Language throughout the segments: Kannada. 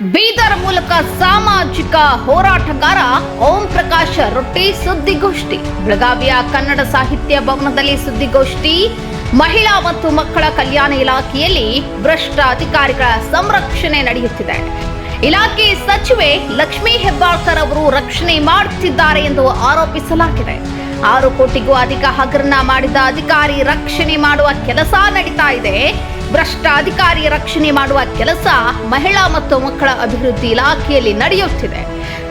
ಬೀದರ್ ಮೂಲಕ ಸಾಮಾಜಿಕ ಹೋರಾಟಗಾರ ಓಂ ಪ್ರಕಾಶ ರೊಟ್ಟಿ ಸುದ್ದಿಗೋಷ್ಠಿ. ಬೆಳಗಾವಿಯ ಕನ್ನಡ ಸಾಹಿತ್ಯ ಭವನದಲ್ಲಿ ಸುದ್ದಿಗೋಷ್ಠಿ. ಮಹಿಳಾ ಮತ್ತು ಮಕ್ಕಳ ಕಲ್ಯಾಣ ಇಲಾಖೆಯಲ್ಲಿ ಭ್ರಷ್ಟ ಅಧಿಕಾರಿಗಳ ಸಂರಕ್ಷಣೆ ನಡೆಯುತ್ತಿದೆ. ಇಲಾಖೆ ಸಚಿವೆ ಲಕ್ಷ್ಮೀ ಹೆಬ್ಬಾಳ್ಕರ್ ಅವರು ರಕ್ಷಣೆ ಮಾಡುತ್ತಿದ್ದಾರೆ ಎಂದು ಆರೋಪಿಸಲಾಗಿದೆ. ಆರು ಕೋಟಿಗೂ ಅಧಿಕ ಹಗರಣ ಮಾಡಿದ ಅಧಿಕಾರಿ ರಕ್ಷಣೆ ಮಾಡುವ ಕೆಲಸ ನಡೀತಾ ಇದೆ. ಭ್ರಷ್ಟ ಅಧಿಕಾರಿ ರಕ್ಷಣೆ ಮಾಡುವ ಕೆಲಸ ಮಹಿಳಾ ಮತ್ತು ಮಕ್ಕಳ ಅಭಿವೃದ್ಧಿ ಇಲಾಖೆಯಲ್ಲಿ ನಡೆಯುತ್ತಿದೆ.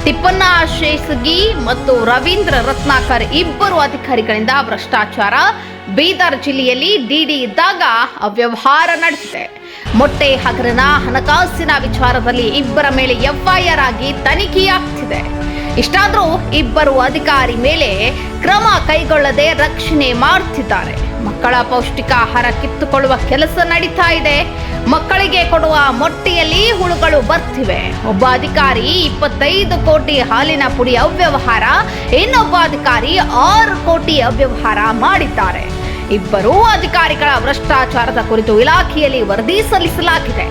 ತಿಪ್ಪಣ್ಣ ಶೇಸಗಿ ಮತ್ತು ರವೀಂದ್ರ ರತ್ನಾಕರ್ ಇಬ್ಬರು ಅಧಿಕಾರಿಗಳಿಂದ ಭ್ರಷ್ಟಾಚಾರ. ಬೀದರ್ ಜಿಲ್ಲೆಯಲ್ಲಿ ಡಿಡಿ ಇದ್ದಾಗ ಅವ್ಯವಹಾರ ನಡೆಸಿದೆ ಮೊಟ್ಟೆ ಹಗರಣ ಹಣಕಾಸಿನ ವಿಚಾರದಲ್ಲಿ ಇಬ್ಬರ ಮೇಲೆ ಎಫ್ಐಆರ್ ಆಗಿ ತನಿಖೆಯಾಗ್ತಿದೆ. ಇಷ್ಟಾದರೂ ಇಬ್ಬರು ಅಧಿಕಾರಿ ಮೇಲೆ ಕ್ರಮ ಕೈಗೊಳ್ಳದೆ ರಕ್ಷಣೆ ಮಾಡುತ್ತಿದ್ದಾರೆ ಮಕ್ಕಳ ಪೌಷ್ಟಿಕ ಆಹಾರ ಕಿತ್ತುಕೊಳ್ಳುವ ಕೆಲಸ ನಡೀತಾ ಇದೆ. ಮಕ್ಕಳಿಗೆ ಕೊಡುವ ಮೊಟ್ಟೆಯಲ್ಲಿ ಹುಳುಗಳು ಬರ್ತಿವೆ. ಒಬ್ಬ ಅಧಿಕಾರಿ ಇಪ್ಪತ್ತೈದು ಕೋಟಿ ಹಾಲಿನ ಪುಡಿ ಅವ್ಯವಹಾರ, ಇನ್ನೊಬ್ಬ ಅಧಿಕಾರಿ ಆರು ಕೋಟಿ ಅವ್ಯವಹಾರ ಮಾಡಿದ್ದಾರೆ. ಇಬ್ಬರೂ ಅಧಿಕಾರಿಗಳ ಭ್ರಷ್ಟಾಚಾರದ ಕುರಿತು ಇಲಾಖೆಯಲ್ಲಿ ವರದಿ ಸಲ್ಲಿಸಲಾಗಿದೆ.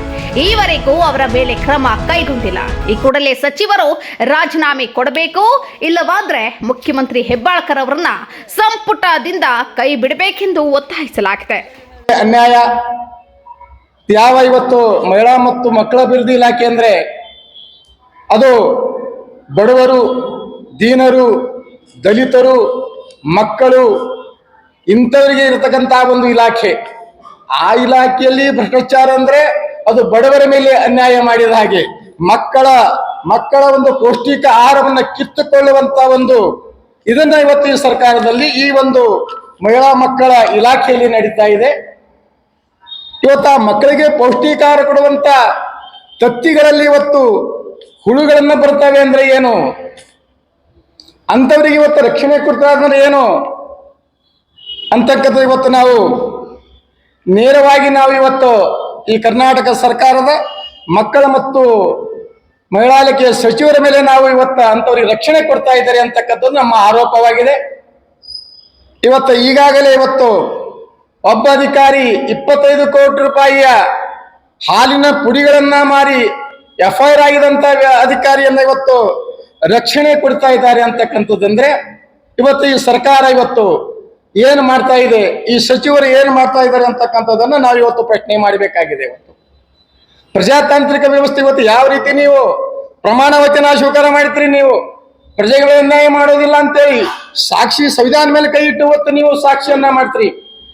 ಈವರೆಗೂ ಅವರ ಮೇಲೆ ಕ್ರಮ ಕೈಗೊಂಡಿಲ್ಲ. ಈ ಕೂಡಲೇ ಸಚಿವರು ರಾಜೀನಾಮೆ ಕೊಡಬೇಕು, ಇಲ್ಲವಾದ್ರೆ ಮುಖ್ಯಮಂತ್ರಿ ಹೆಬ್ಬಾಳ್ಕರ್ ಅವರನ್ನ ಸಂಪುಟದಿಂದ ಕೈ ಬಿಡಬೇಕೆಂದು ಒತ್ತಾಯಿಸಲಾಗಿದೆ. ಅನ್ಯಾಯ. ಯಾವ ಇವತ್ತು ಮಹಿಳಾ ಮತ್ತು ಮಕ್ಕಳ ಅಭಿವೃದ್ಧಿ ಇಲಾಖೆ ಅಂದರೆ? ಅದು ಬಡವರು, ದೀನರು, ದಲಿತರು, ಮಕ್ಕಳು ಇಂಥವರಿಗೆ ಇರತಕ್ಕಂತ ಒಂದು ಇಲಾಖೆ. ಆ ಇಲಾಖೆಯಲ್ಲಿ ಭ್ರಷ್ಟಾಚಾರ ಅಂದ್ರೆ ಅದು ಬಡವರ ಮೇಲೆ ಅನ್ಯಾಯ ಮಾಡಿದ ಹಾಗೆ. ಮಕ್ಕಳ ಮಕ್ಕಳ ಒಂದು ಪೌಷ್ಟಿಕ ಆಹಾರವನ್ನು ಕಿತ್ತುಕೊಳ್ಳುವಂತ ಒಂದು ಇದನ್ನ ಇವತ್ತು ಈ ಸರ್ಕಾರದಲ್ಲಿ ಈ ಒಂದು ಮಹಿಳಾ ಮಕ್ಕಳ ಇಲಾಖೆಯಲ್ಲಿ ನಡೀತಾ ಇದೆ. ಇವತ್ತು ಆ ಮಕ್ಕಳಿಗೆ ಪೌಷ್ಟಿಕಾಹಾರ ಕೊಡುವಂತ ತತ್ತಿಗಳಲ್ಲಿ ಇವತ್ತು ಹುಳುಗಳನ್ನ ಬರ್ತವೆ ಅಂದ್ರೆ ಏನು? ಅಂಥವ್ರಿಗೆ ಇವತ್ತು ರಕ್ಷಣೆ ಕೊಡ್ತಾರೆ ಅಂದ್ರೆ ಏನು? ಅಂತಕ್ಕಂಥ ಇವತ್ತು ನಾವು ನೇರವಾಗಿ ನಾವು ಇವತ್ತು ಈ ಕರ್ನಾಟಕ ಸರ್ಕಾರದ ಮಕ್ಕಳ ಮತ್ತು ಮಹಿಳಾ ಇಲಾಖೆಯ ಸಚಿವರ ಮೇಲೆ ನಾವು ಇವತ್ತು ಅಂಥವ್ರಿಗೆ ರಕ್ಷಣೆ ಕೊಡ್ತಾ ಇದ್ದಾರೆ ಅಂತಕ್ಕಂಥದ್ದು ನಮ್ಮ ಆರೋಪವಾಗಿದೆ. ಇವತ್ತು ಈಗಾಗಲೇ ಇವತ್ತು ಒಬ್ಬ ಅಧಿಕಾರಿ ಇಪ್ಪತ್ತೈದು ಕೋಟಿ ರೂಪಾಯಿಯ ಹಾಲಿನ ಪುಡಿಗಳನ್ನ ಮಾರಿ ಎಫ್ ಐ ಆರ್ ಆಗಿದಂತ ವ್ಯ- ಅಧಿಕಾರಿಯನ್ನ ಇವತ್ತು ರಕ್ಷಣೆ ಕೊಡ್ತಾ ಇದ್ದಾರೆ ಅಂತಕ್ಕಂಥದ್ದಂದ್ರೆ ಇವತ್ತು ಈ ಸರ್ಕಾರ ಇವತ್ತು ಏನು ಮಾಡ್ತಾ ಇದೆ? ಈ ಸಚಿವರು ಏನು ಮಾಡ್ತಾ ಇದ್ದಾರೆ ಅಂತಕ್ಕಂಥದ್ದನ್ನ ನಾವು ಇವತ್ತು ಪ್ರಶ್ನೆ ಮಾಡಬೇಕಾಗಿದೆ ಇವತ್ತು. ಪ್ರಜಾತಾಂತ್ರಿಕ ವ್ಯವಸ್ಥೆ ಇವತ್ತು ಯಾವ ರೀತಿ ನೀವು ಪ್ರಮಾಣ ವಚನ ಸ್ವೀಕಾರ ಮಾಡ್ತೀರಿ ನೀವು? ಪ್ರಜೆಗಳ ಅನ್ಯಾಯ ಮಾಡೋದಿಲ್ಲ ಅಂತೇಳಿ ಸಾಕ್ಷಿ ಸಂವಿಧಾನ ಮೇಲೆ ಕೈ ಇಟ್ಟು ಇವತ್ತು ನೀವು ಸಾಕ್ಷಿಯನ್ನ ಮಾಡ್ತೀರಿ.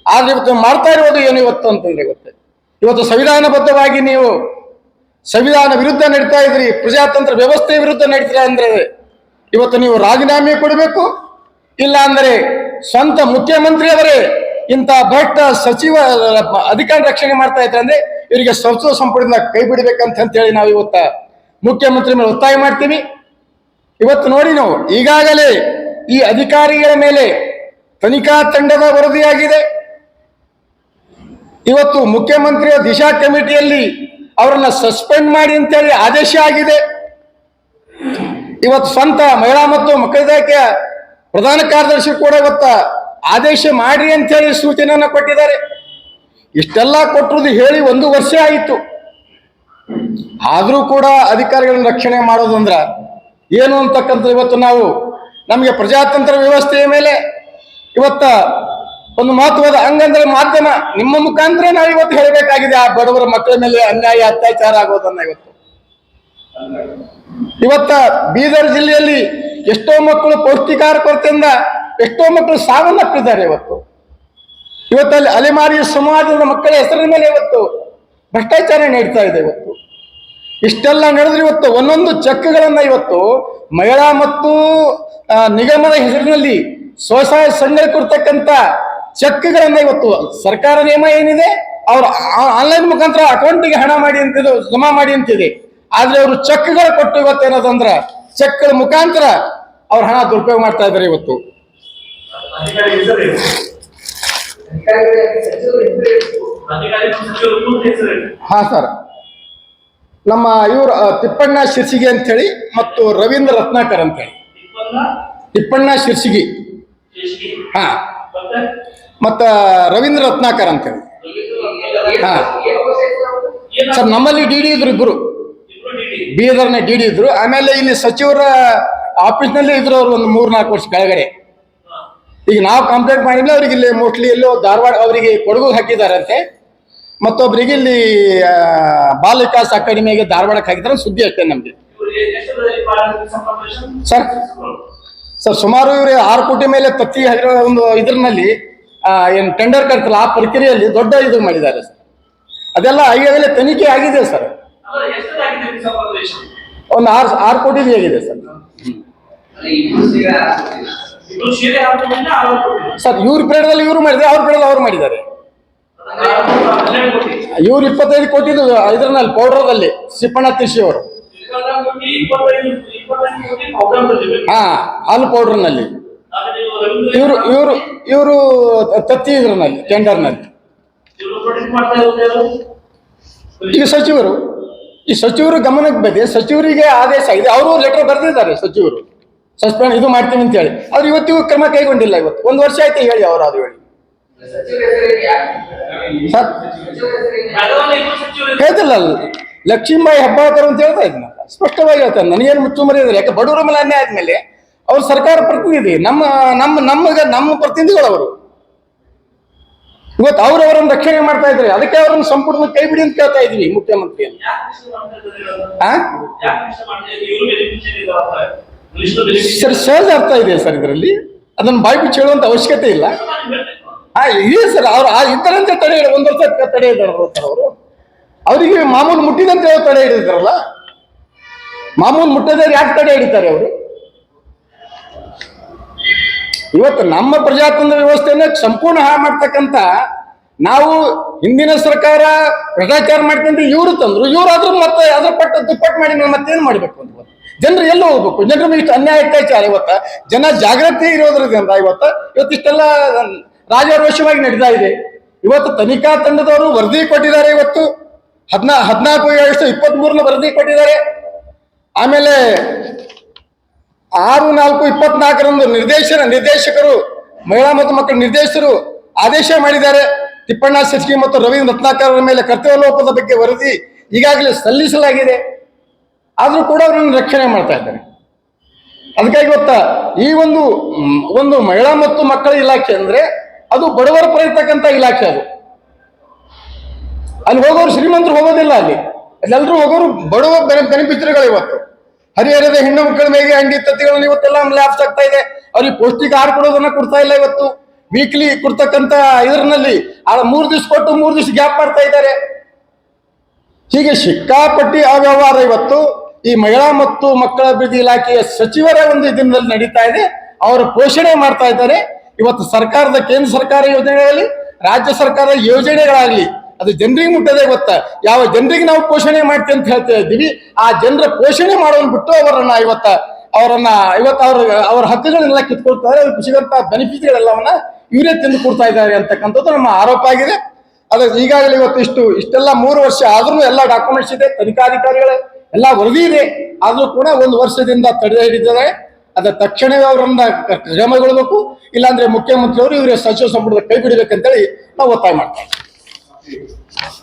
ಆದ್ರೆ ಇವತ್ತು ಮಾಡ್ತಾ ಇರೋದು ಏನು ಇವತ್ತು ಅಂತಂದ್ರೆ ಇವತ್ತು? ಇವತ್ತು ಸಂವಿಧಾನಬದ್ಧವಾಗಿ ನೀವು ಸಂವಿಧಾನ ವಿರುದ್ಧ ನಡೀತಾ ಇದ್ರಿ, ಪ್ರಜಾತಂತ್ರ ವ್ಯವಸ್ಥೆ ವಿರುದ್ಧ ನಡೀತೀರಾ ಅಂದ್ರೆ ಇವತ್ತು ನೀವು ರಾಜೀನಾಮೆ ಕೊಡಬೇಕು ಇಲ್ಲ ಅಂದರೆ ಸ್ವಂತ ಮುಖ್ಯಮಂತ್ರಿಯವರೇ ಇಂಥ ಭ್ರಷ್ಟ ಸಚಿವ, ಅಧಿಕಾರ ರಕ್ಷಣೆ ಮಾಡ್ತಾ ಇದ್ದಾರೆ ಅಂದ್ರೆ ಇವರಿಗೆ ಸಚಿವ ಸಂಪುಟದಿಂದ ಕೈ ಬಿಡಬೇಕಂತ ಹೇಳಿ ನಾವು ಇವತ್ತ ಮುಖ್ಯಮಂತ್ರಿ ಮೇಲೆ ಒತ್ತಾಯ ಮಾಡ್ತೀವಿ. ಇವತ್ತು ನೋಡಿ ನಾವು, ಈಗಾಗಲೇ ಈ ಅಧಿಕಾರಿಗಳ ಮೇಲೆ ತನಿಖಾ ತಂಡದ ವರದಿಯಾಗಿದೆ. ಇವತ್ತು ಮುಖ್ಯಮಂತ್ರಿಯ ದಿಶಾ ಕಮಿಟಿಯಲ್ಲಿ ಅವರನ್ನ ಸಸ್ಪೆಂಡ್ ಮಾಡಿ ಅಂತೇಳಿ ಆದೇಶ ಆಗಿದೆ. ಇವತ್ತು ಸ್ವಂತ ಮಹಿಳಾ ಮತ್ತು ಮಕ್ಕಳ ಇಲಾಖೆಯ ಪ್ರಧಾನ ಕಾರ್ಯದರ್ಶಿ ಕೂಡ ಇವತ್ತ ಆದೇಶ ಮಾಡಿ ಅಂತೇಳಿ ಸೂಚನೆಯನ್ನ ಕೊಟ್ಟಿದ್ದಾರೆ. ಇಷ್ಟೆಲ್ಲ ಕೊಟ್ಟರುದು ಹೇಳಿ ಒಂದು ವರ್ಷ ಆಯಿತು. ಆದರೂ ಕೂಡ ಅಧಿಕಾರಿಗಳನ್ನ ರಕ್ಷಣೆ ಮಾಡೋದಂದ್ರ ಏನು ಅಂತಕ್ಕಂಥ ಇವತ್ತು ನಾವು ನಮಗೆ ಪ್ರಜಾತಂತ್ರ ವ್ಯವಸ್ಥೆಯ ಮೇಲೆ ಇವತ್ತ ಒಂದು ಮಹತ್ವದ ಅಂಗಂದ್ರೆ ಮಾಧ್ಯಮ ನಿಮ್ಮ ಮುಖಾಂತರ ನಾವು ಇವತ್ತು ಹೇಳಬೇಕಾಗಿದೆ, ಆ ಬಡವರ ಮಕ್ಕಳ ಮೇಲೆ ಅನ್ಯಾಯ, ಅತ್ಯಾಚಾರ ಆಗೋದನ್ನ ಇವತ್ತು. ಇವತ್ತ ಬೀದರ್ ಜಿಲ್ಲೆಯಲ್ಲಿ ಎಷ್ಟೋ ಮಕ್ಕಳು ಪೌಷ್ಟಿಕಾಹಾರ ಕೊರತೆಯಿಂದ ಎಷ್ಟೋ ಮಕ್ಕಳು ಸಾವನ್ನಪ್ಪಿದ್ದಾರೆ ಇವತ್ತು. ಇವತ್ತಲ್ಲಿ ಅಲೆಮಾರಿ ಸಮಾಜದ ಮಕ್ಕಳ ಹೆಸರಿನ ಮೇಲೆ ಇವತ್ತು ಭ್ರಷ್ಟಾಚಾರ ನಡೀತಾ ಇದೆ ಇವತ್ತು. ಇಷ್ಟೆಲ್ಲ ನಡೆದ್ರೆ ಇವತ್ತು ಒಂದೊಂದು ಚೆಕ್ಗಳನ್ನ ಇವತ್ತು ಮಹಿಳಾ ಮತ್ತು ನಿಗಮದ ಹೆಸರಿನಲ್ಲಿ ಸ್ವಸಹಾಯ ಸಂಘ ಕೊಡ್ತಕ್ಕಂಥ ಚೆಕ್ಗಳನ್ನ ಇವತ್ತು ಸರ್ಕಾರ ನಿಯಮ ಏನಿದೆ, ಅವರು ಆನ್ಲೈನ್ ಮುಖಾಂತರ ಅಕೌಂಟಿಗೆ ಹಣ ಮಾಡಿ ಅಂತಿದ್ದು ಜಮಾ ಮಾಡಿ ಅಂತಿದೆ. ಆದ್ರೆ ಅವರು ಚೆಕ್ಗಳು ಕೊಟ್ಟು ಇವತ್ತು ಅಂದ್ರೆ ಚೆಕ್ಗಳ ಮುಖಾಂತರ ಅವ್ರ ಹಣ ದುರುಪಯೋಗ ಮಾಡ್ತಾ ಇದ್ದಾರೆ ಇವತ್ತು. ಹಾ ಸರ್. ನಮ್ಮ ಇವರು ತಿಪ್ಪಣ್ಣ ಶಿರ್ಸಿಗೆ ಅಂತೇಳಿ ಮತ್ತು ರವೀಂದ್ರ ರತ್ನಾಕರ್ ಅಂತೇಳಿ ತಿಪ್ಪಣ್ಣ ತಿಪ್ಪಣ್ಣ ಶಿರ್ಸಿಗಿ. ಹಾ. ಮತ್ತೆ, ರವೀಂದ್ರ ರತ್ನಾಕರ್ ಅಂತೇಳಿ ಹಾ. ಸರ್, ನಮ್ಮಲ್ಲಿ ಡಿ ಡಿ ಇದ್ರು ಡಿ ಬೀದರ್ನ ಡಿ ಡಿ ಇದ್ರು. ಆಮೇಲೆ ಇಲ್ಲಿ ಸಚಿವರ ಆಫೀಸ್ನಲ್ಲಿ ಇದ್ರು ಅವ್ರು ಒಂದು ಮೂರ್ ನಾಲ್ಕು ವರ್ಷ ಕೆಳಗಡೆ. ಈಗ ನಾವು ಕಂಪ್ಲೇಂಟ್ ಮಾಡಿದ್ರೆ ಅವ್ರಿಗೆ ಇಲ್ಲಿ ಮೋಸ್ಟ್ಲಿ ಎಲ್ಲೋ ಧಾರವಾಡ ಅವರಿಗೆ ಕೊಡಗು ಹಾಕಿದಾರಂತೆ. ಮತ್ತೊಬ್ಬರಿಗೆ ಇಲ್ಲಿ ಬಾಲ್ ವಿಕಾಸ್ ಅಕಾಡೆಮಿಗೆ ಧಾರವಾಡಕ್ಕೆ ಹಾಕಿದ್ರೆ. ಸುದ್ದಿ ಅಷ್ಟೇ ನಮ್ಗೆ. ಸರ್ ಸರ್, ಸುಮಾರು ಇವರು ಆರು ಕೋಟಿ ಮೇಲೆ ತತ್ತಿ ಒಂದು ಇದ್ರಲ್ಲಿ ಏನು ಟೆಂಡರ್ ಕರ್ತಲ್ಲ ಆ ಪ್ರಕ್ರಿಯೆಯಲ್ಲಿ ದೊಡ್ಡ ಇದು ಮಾಡಿದ್ದಾರೆ ಸರ್. ಅದೆಲ್ಲ ಈಗಾಗಲೇ ತನಿಖೆ ಆಗಿದೆ ಸರ್. ಒಂದು ಆರು ಆರು ಕೋಟಿ ಆಗಿದೆ ಸರ್. ಕೋಟಿ. ಸರ್ ಇವ್ರ ಪೀರಿಯಡಲ್ಲಿ ಇವರು ಮಾಡಿದ್ದಾರೆ ಅವ್ರ ಪೀರಿಯಡ್ ಅವ್ರು ಮಾಡಿದ್ದಾರೆ. ಕೋಟಿ ಇವ್ರು ಇಪ್ಪತ್ತೈದು ಕೋಟಿದು ಇದ್ರಲ್ಲಿ ಪೌಡ್ರದಲ್ಲಿ ಸಿಪ್ಪಣ್ಣ ತಿಶಿ ಅವರು ಕೋಟಿ ಕೋಟಿ ಹಾ ಹಾಲು ಪೌಡ್ರ್ನಲ್ಲಿ ಇವರು ಇವರು ಇವರು ತತ್ತಿ ಇದ್ರಲ್ಲಿ ಟೆಂಡರ್ನಲ್ಲಿ? ಈಗ ಸಚಿವರು ಈ ಸಚಿವರು ಗಮನಕ್ಕೆ ಬಂದೆ ಸಚಿವರಿಗೆ ಆದೇಶ ಇದೆ. ಅವರು ಲೆಟರ್ ಬರೆದಿದ್ದಾರೆ ಸಚಿವರು. ಸಸ್ಪೆಂಡ್ ಇದು ಮಾಡ್ತೀವಿ ಅಂತ ಹೇಳಿ. ಆದ್ರೆ ಇವತ್ತಿಗೂ ಕ್ರಮ ಕೈಗೊಂಡಿಲ್ಲ ಇವತ್ತು. ಒಂದು ವರ್ಷ ಆಯ್ತು ಹೇಳಿ ಅವರು ಅದು ಹೇಳಿ. ಹೇಳ್ತಲ್ಲ ಲಕ್ಷ್ಮೀಬಾಯಿ ಹೆಬ್ಬಾಳ್ಕರ್ ಅಂತ ಹೇಳ್ತಾ ಇದ್ನ. ಸ್ಪಷ್ಟವಾಗಿ ಹೇಳ್ತಾರೆ ನನಗೇನು ಮುಚ್ಚುಮರಿ ಇದ್ರೆ ಯಾಕೆ ಬಡವರ ಮೇಲೆ ಅನ್ಯಾಯ ಆದ್ಮೇಲೆ ಅವ್ರು ಸರ್ಕಾರ ಪ್ರತಿನಿಧಿ. ನಮ್ಮ ನಮ್ಮ ನಮಗೆ ನಮ್ಮ ಪ್ರತಿನಿಧಿಗಳು ಅವರು ಇವತ್ತು ಅವ್ರು ಅವರನ್ನು ರಕ್ಷಣೆ ಮಾಡ್ತಾ ಇದ್ದಾರೆ. ಅದಕ್ಕೆ ಅವ್ರನ್ನ ಸಂಪುಟದ ಕೈ ಬಿಡಿ ಅಂತ ಕೇಳ್ತಾ ಇದೀವಿ ಮುಖ್ಯಮಂತ್ರಿಯನ್ನು. beneficiary sir. ಸಹಜ ಅರ್ಥ ಇದೆ ಸರ್ ಇದರಲ್ಲಿ. ಅದನ್ನು ಬಾಯಿ ಬಿಚ್ಚಿ ಹೇಳುವಂತ ಅವಶ್ಯಕತೆ ಇಲ್ಲ. ಇದೆ ಸರ್ ಅವ್ರು ಆ ಇದ್ದರಂತೆ ತಡೆ ಹಿಡಿದ ಒಂದು ವರ್ಷ ತಡೆ ಇದ್ದಾರೆ ಸರ್ ಅವರು. ಅವರಿಗೆ ಮಾಮೂಲು ಮುಟ್ಟಿದಂತೆ ತಡೆ ಹಿಡಿದಾರಲ್ಲ ಮಾಮೂಲು ಮುಟ್ಟದ ಯಾಕೆ ತಡೆ ಹಿಡಿತಾರೆ ಅವರು? ಇವತ್ತು ನಮ್ಮ ಪ್ರಜಾತಂತ್ರ ವ್ಯವಸ್ಥೆಯನ್ನ ಸಂಪೂರ್ಣ ಹಾಳು ಮಾಡ್ತಕ್ಕಂಥ ನಾವು ಹಿಂದಿನ ಸರ್ಕಾರ ಭ್ರಷ್ಟಾಚಾರ ಮಾಡ್ಕೊಂಡ್ರೆ ಇವರು ತಂದ್ರು ಇವರಾದ್ರೂ ಮತ್ತೆ ಅದ್ರ ಪಟ್ಟ ದುಪ್ಪಟ್ಟು ಮಾಡಿ ನಾವು ಮತ್ತೇನು ಮಾಡಬೇಕು ಅಂತ. ಜನರು ಎಲ್ಲ ಹೋಗ್ಬೇಕು? ಜನರ ಇಷ್ಟು ಅನ್ಯಾಯ ಅತ್ಯಾಚಾರ ಇವತ್ತ? ಜನ ಜಾಗೃತಿ ಇರೋದ್ರಿಂದ ಇವತ್ತ? ಇವತ್ತು ಇಷ್ಟೆಲ್ಲ ರಾಜಾರೋಷವಾಗಿ ನಡೀತಾ ಇದೆ. ಇವತ್ತು ತನಿಖಾ ತಂಡದವರು ವರದಿ ಕೊಟ್ಟಿದ್ದಾರೆ ಇವತ್ತು. ಹದಿನಾ, ಹದಿನಾಲ್ಕು ಎರಡು ಇಪ್ಪತ್ತ್ ಮೂರನ ವರದಿ ಕೊಟ್ಟಿದ್ದಾರೆ. ಆಮೇಲೆ ಆರು, ನಾಲ್ಕು, ಇಪ್ಪತ್ನಾಲ್ಕರಂದು ನಿರ್ದೇಶನ, ನಿರ್ದೇಶಕರು, ಮಹಿಳಾ ಮತ್ತು ಮಕ್ಕಳ ನಿರ್ದೇಶಕರು ಆದೇಶ ಮಾಡಿದ್ದಾರೆ. ತಿಪ್ಪಣ್ಣ ಶೆಟ್ಟಿ ಮತ್ತು ರವೀಂದ್ರ ರತ್ನಾಕರ್ ಮೇಲೆ ಕರ್ತವ್ಯ ಲೋಪದ ಬಗ್ಗೆ ವರದಿ ಈಗಾಗಲೇ ಸಲ್ಲಿಸಲಾಗಿದೆ. ಆದರೂ ಕೂಡ ಅವರನ್ನು ರಕ್ಷಣೆ ಮಾಡ್ತಾ ಇದ್ದಾರೆ. ಅದಕ್ಕಾಗಿ ಗೊತ್ತಾ, ಈ ಒಂದು ಒಂದು ಮಹಿಳಾ ಮತ್ತು ಮಕ್ಕಳ ಇಲಾಖೆ ಅಂದ್ರೆ ಅದು ಬಡವರ ಪರ ಇರ್ತಕ್ಕಂಥ ಇಲಾಖೆ ಅದು. ಅಲ್ಲಿ ಹೋಗೋರು ಶ್ರೀಮಂತರು ಹೋಗೋದಿಲ್ಲ ಅಲ್ಲಿ. ಅಲ್ಲೆಲ್ಲರೂ ಹೋಗೋರು ಬಡವ ಬೆನಿಫಿಷರಿಗಳು ಇವತ್ತು. ಹರಿಹರದ ಹೆಣ್ಣು ಮಕ್ಕಳ ಮೇಲೆ ಅಂಡಿ ತತ್ತಿಗಳನ್ನು ಇವತ್ತೆಲ್ಲ ಲ್ಯಾಪ್ಸ್ ಆಗ್ತಾ ಇದೆ. ಅವ್ರಿಗೆ ಪೌಷ್ಟಿಕ ಆಹಾರ ಕೊಡೋದನ್ನ ಕೊಡ್ತಾ ಇಲ್ಲ ಇವತ್ತು. ವೀಕ್ಲಿ ಕೊಡ್ತಕ್ಕಂತ ಇದರಲ್ಲಿ ಆ ಮೂರ್ ದಿವ್ಸ ಕೊಟ್ಟು ಮೂರ್ ದಿವಸ ಗ್ಯಾಪ್ ಮಾಡ್ತಾ ಇದ್ದಾರೆ. ಹೀಗೆ ಸಿಕ್ಕಾಪಟ್ಟಿ ಅವ್ಯವಹಾರ ಇವತ್ತು. ಈ ಮಹಿಳಾ ಮತ್ತು ಮಕ್ಕಳ ಅಭಿವೃದ್ಧಿ ಇಲಾಖೆಯ ಸಚಿವರ ಒಂದು ದಿನದಲ್ಲಿ ನಡೀತಾ ಇದೆ. ಅವರು ಪೋಷಣೆ ಮಾಡ್ತಾ ಇದ್ದಾರೆ. ಇವತ್ತು ಸರ್ಕಾರದ ಕೇಂದ್ರ ಸರ್ಕಾರ ಯೋಜನೆಗಳಲ್ಲಿ ರಾಜ್ಯ ಸರ್ಕಾರದ ಯೋಜನೆಗಳಾಗ್ಲಿ ಅದು ಜನರಿಗೆ ಮುಟ್ಟದೆ ಗೊತ್ತ. ಯಾವ ಜನರಿಗೆ ನಾವು ಪೋಷಣೆ ಮಾಡ್ತೀವಿ ಅಂತ ಹೇಳ್ತಾ ಇದ್ದೀವಿ ಆ ಜನರ ಪೋಷಣೆ ಮಾಡೋನ್ ಬಿಟ್ಟು ಅವರನ್ನ ಇವತ್ತ, ಅವರನ್ನ ಇವತ್ತು ಅವ್ರ ಅವ್ರ ಹಕ್ಕುಗಳನ್ನೆಲ್ಲ ಕಿತ್ಕೊಳ್ತಾರೆ, ಅವ್ರಿಗೆ ಸಿಗಂತ ಬೆನಿಫಿಟ್ಗಳೆಲ್ಲವನ್ನ ಇವರೇ ತಿಂದು ಕೊಡ್ತಾ ಇದ್ದಾರೆ ಅಂತಕ್ಕಂಥದ್ದು ನಮ್ಮ ಆರೋಪ ಆಗಿದೆ. ಅದಕ್ಕೆ ಈಗಾಗಲೇ ಇವತ್ತು ಇಷ್ಟು, ಇಷ್ಟೆಲ್ಲ ಮೂರು ವರ್ಷ ಆದ್ರೂ ಎಲ್ಲ ಡಾಕ್ಯುಮೆಂಟ್ಸ್ ಇದೆ, ತನಿಖಾಧಿಕಾರಿಗಳ ಎಲ್ಲ ವರದಿ ಇದೆ. ಆದ್ರೂ ಕೂಡ ಒಂದು ವರ್ಷದಿಂದ ತಡೆ ಹಿಡಿದಿದ್ದಾರೆ ಅದ ತಕ್ಷಣವೇ ಅವರನ್ನ ಕ್ರಮಗೊಳ್ಬೇಕು ಇಲ್ಲಾಂದ್ರೆ ಮುಖ್ಯಮಂತ್ರಿಯವರು ಇವರ ಸಚಿವ ಸಂಪುಟದ ಕೈ ಬಿಡಬೇಕಂತೇಳಿ ನಾವು ಒತ್ತಾಯ ಮಾಡ್ತೀವಿ Thank you.